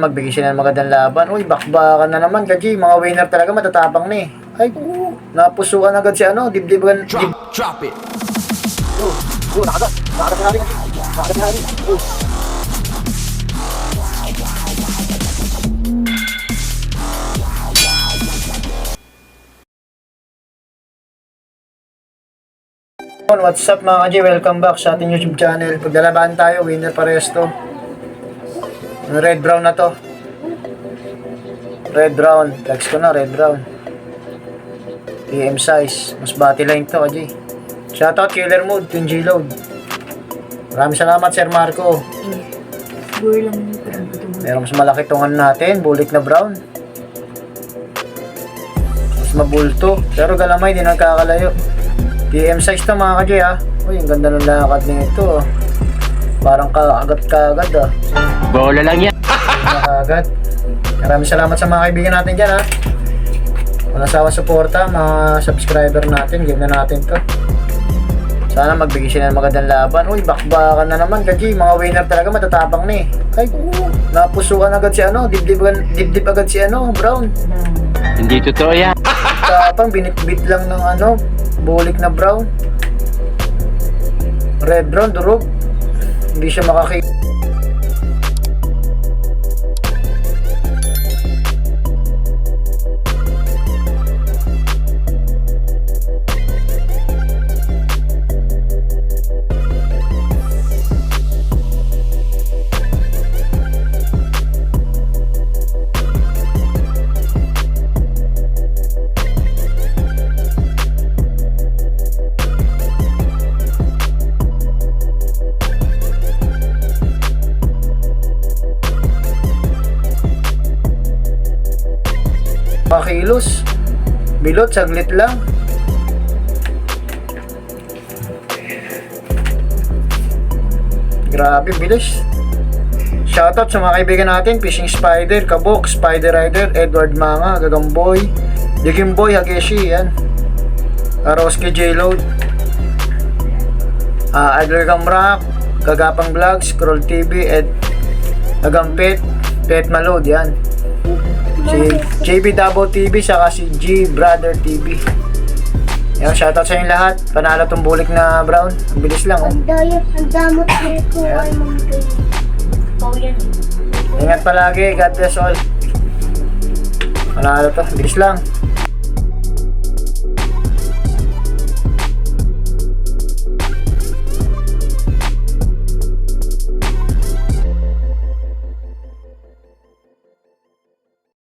Magbigay sila ng magandang laban. Uy, bakbakan na naman, Gaji. Mga winner talaga, matatapang na eh. Ay, oo. Napusuan agad si ano, dibdiban. Dib... Drop, drop it. Oh, oh, nakagat. Nakagat na rin. Nakagat na rin. Oh. What's up mga kaji? Welcome back sa ating YouTube channel. Paglalaban tayo, winner parehas to. Yung Red brown na to. Red brown. Flex ko na, red brown. PM size. Mas bati line to, kaji. Shoutout Killer Mood, Twin G-Load. Maraming salamat, Sir Marco. Siguro lang. Meron mas malaki tungan natin, bulik na brown. Mas mabulto, pero galamay din nagkakalayo. PM size to mga kaji ha. Uy, ang ganda ng lakad nito. ah. Parang kaagat-kagad ah. Bola lang yan. Kagad. Maraming salamat sa mga kaibigan natin dyan ha. Walang sawa suporta, mga subscriber natin. Game na natin to. Sana magbigay sila ng magandang laban. Uy, bakbakan na naman, Gaji. Mga winner talaga, matatapang na eh. Ay, oo. Napusukan agad si ano, dibdib, dibdib agad si ano, Brown. Hindi totoo yan. Tapang, binitbit lang ng ano, bulik na Brown. Red Brown, durog. Hindi siya makaki... Pakilos. Bilot, saglit lang. Grabe, bilis. Shoutout sa mga kaibigan natin, Fishing Spider, Kabok, Spider Rider, Edward Manga, Gagamboy, Digimboy, Hageshi, yan. Aroski J-Load, uh, Idler Gamrak, Gagapang Vlogs, Scroll TV, Ed Agampet, Pet Malod, yan. Si JB Dabo TV, saka si G Brother TV. Yan, shoutout sa inyo lahat. Panalo tong bulik na brown. Ang bilis lang, oh. Ang dayo, ang damot ko ay mamigay. Ikaw yan. Ingat palagi. God bless all. Panalo to. Bilis lang.